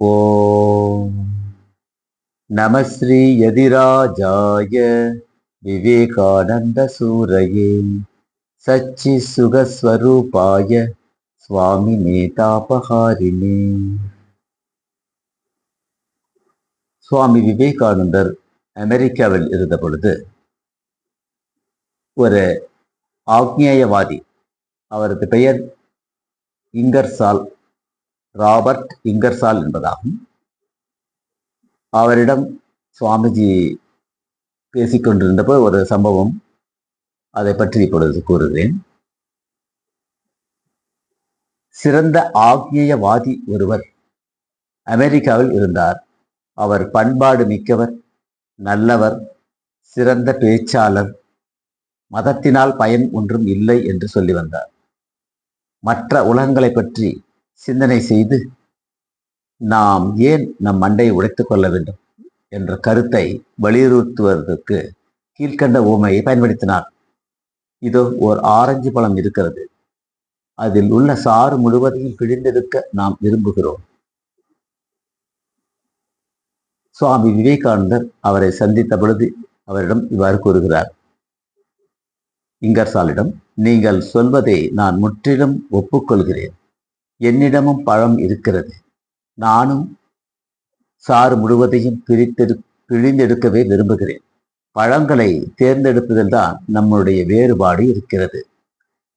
ஓம். நமஸ்ரீ எதிராஜாய விவேகானந்த சூரையே. சச்சி சுகஸ்வரூபாய சுவாமி நேதாபகாரிணி சுவாமி விவேகானந்தர் அமெரிக்காவில் இருந்த பொழுது ஒரு ஆக்ஞேயவாதி அவரது பெயர் இங்கர்சால் ராபர்ட் இங்கர்சால் என்பதாகும். அவரிடம் சுவாமிஜி பேசிக்கொண்டிருந்தப்போ ஒரு சம்பவம் அதை பற்றி இப்பொழுது கூறுகிறேன். சிறந்த ஆக்ஞேயவாதி ஒருவர் அமெரிக்காவில் இருந்தார். அவர் பண்பாடு மிக்கவர் நல்லவர் சிறந்த பேச்சாளர் மதத்தினால் பயன் ஒன்றும் இல்லை என்று சொல்லி வந்தார். மற்ற உலகங்களை பற்றி சிந்தனை செய்து நாம் ஏன் நம் மண்டையை உடைத்துக் கொள்ள வேண்டும் என்ற கருத்தை வலியுறுத்துவதற்கு கீழ்கண்ட ஊமையை பயன்படுத்தினார். இதோ ஓர் ஆரஞ்சு பழம் இருக்கிறது. அதில் உள்ள சாறு முழுவதையும் பிழிந்தெடுக்க நாம் விரும்புகிறோம். சுவாமி விவேகானந்தர் அவரை சந்தித்த பொழுது அவரிடம் இவ்வாறு கூறுகிறார். இங்கர்சாலிடம் நீங்கள் சொல்வதை நான் முற்றிலும் ஒப்புக்கொள்கிறேன். என்னிடமும் பழம் இருக்கிறது. நானும் சாறு முழுவதையும் பிரித்தெடு பிழிந்தெடுக்கவே விரும்புகிறேன். பழங்களை தேர்ந்தெடுப்பதில் தான் நம்முடைய வேறுபாடு இருக்கிறது.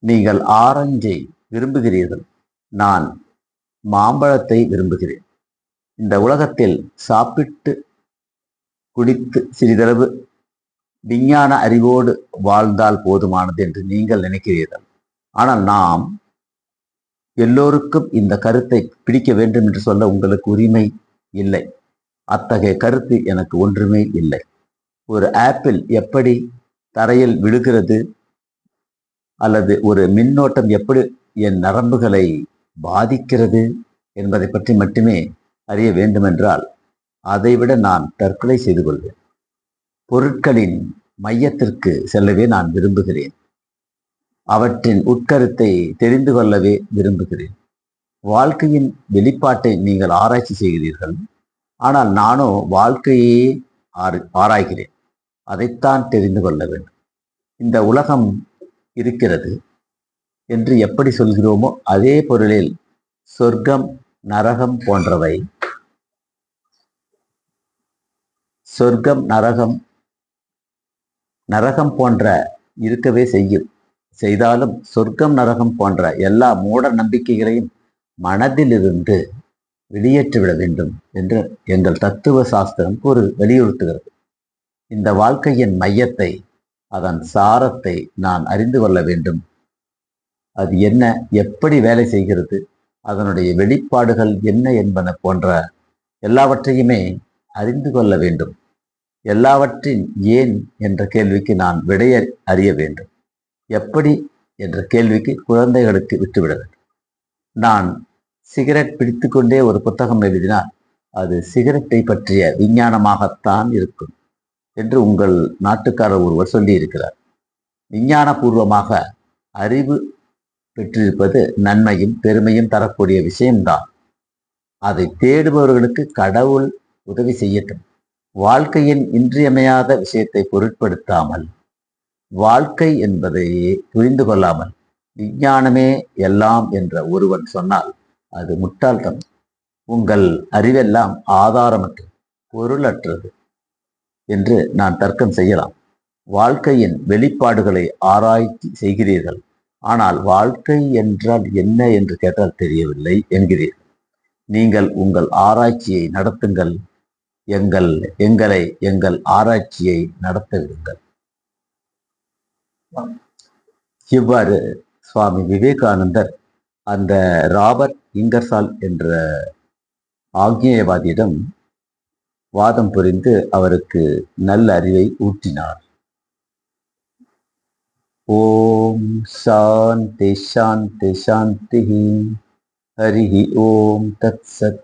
நீங்கள் ஆரஞ்சை விரும்புகிறீர்கள். நான் மாம்பழத்தை விரும்புகிறேன். இந்த உலகத்தில் சாப்பிட்டு குடித்து சிறிதளவு விஞ்ஞான அறிவோடு வாழ்ந்தால் போதுமானது என்று நீங்கள் நினைக்கிறீர்கள். ஆனால் நாம் எல்லோருக்கும் இந்த கருத்தை பிடிக்க வேண்டும் என்று சொல்ல உங்களுக்கு உரிமை இல்லை. அத்தகைய கருத்து எனக்கு ஒன்றுமே இல்லை. ஒரு ஆப்பிள் எப்படி தரையில் விழுகிறது? அல்லது ஒரு மின்னோட்டம் எப்படி என் நரம்புகளை பாதிக்கிறது? என்பதை பற்றி மட்டுமே அறிய வேண்டுமென்றால் அதைவிட நான் தற்கொலை செய்து கொள்வேன். பொருட்களின் மையத்திற்கு செல்லவே நான் விரும்புகிறேன். அவற்றின் உட்கருத்தை தெரிந்து கொள்ளவே விரும்புகிறேன். வாழ்க்கையின் வெளிப்பாட்டை நீங்கள் ஆராய்ச்சி செய்கிறீர்கள். ஆனால் நானோ வாழ்க்கையே ஆராய்கிறேன். அதைத்தான் தெரிந்து கொள்ள வேண்டும். இந்த உலகம் இருக்கிறது என்று எப்படி சொல்கிறோமோ அதே பொருளில் சொர்க்கம் நரகம் போன்றவை. சொர்க்கம் நரகம் நரகம் போன்ற இருக்கவே செய்யும். செய்தாலும் சொர்க்கம் நரகம் போன்ற எல்லா மூட நம்பிக்கைகளையும் மனதிலிருந்து வெளியேற்றிவிட வேண்டும் என்று எங்கள் தத்துவ சாஸ்திரம் கூறு வலியுறுத்துகிறது. இந்த வாழ்க்கையின் மையத்தை அதன் சாரத்தை நான் அறிந்து கொள்ள வேண்டும். அது என்ன எப்படி வேலை செய்கிறது அதனுடைய வெளிப்பாடுகள் என்ன என்பன போன்ற எல்லாவற்றையுமே அறிந்து கொள்ள வேண்டும். எல்லாவற்றின் ஏன் என்ற கேள்விக்கு நான் விடைய அறிய வேண்டும். எப்படி என்ற கேள்விக்கு குழந்தைகளுக்கு விட்டுவிட வேண்டும். நான் சிகரெட் பிடித்துக்கொண்டே ஒரு புத்தகம் எழுதினால் அது சிகரெட்டை பற்றிய விஞ்ஞானமாகத்தான் இருக்கும் என்று உங்கள் நாட்டுக்காரர் ஒருவர் சொல்லியிருக்கிறார். விஞ்ஞானபூர்வமாக அறிவு பெற்றிருப்பது நன்மையும் பெருமையும் தரக்கூடிய விஷயம்தான். அதை தேடுபவர்களுக்கு கடவுள் உதவி செய்யட்டும். வாழ்க்கையின் இன்றியமையாத விஷயத்தை பொருட்படுத்தாமல் வாழ்க்கை என்பதையே புரிந்து கொள்ளாமல் விஞ்ஞானமே எல்லாம் என்ற ஒருவன் சொன்னால் அது முட்டாள்தனம். உங்கள் அறிவெல்லாம் ஆதாரமற்று பொருளற்றது என்று நான் தர்க்கம் செய்யலாம். வாழ்க்கையின் வெளிப்பாடுகளை ஆராய்ச்சி செய்கிறீர்கள். ஆனால் வாழ்க்கை என்றால் என்ன என்று கேட்டால் தெரியவில்லை என்கிறீர்கள். நீங்கள் உங்கள் ஆராய்ச்சியை நடத்துங்கள். எங்கள் எங்களை எங்கள் ஆராய்ச்சியை நடத்த விடுங்கள். இவ்வாறு சுவாமி விவேகானந்தர் அந்த ராபர்ட் இங்கர்சால் என்ற ஆக்ஞேயவாதியிடம் வாதம் புரிந்து அவருக்கு நல்ல அறிவை ஊட்டினார். ஓம் சாந்தி சாந்தி சாந்தி ஹரி ஓம் தத் சத்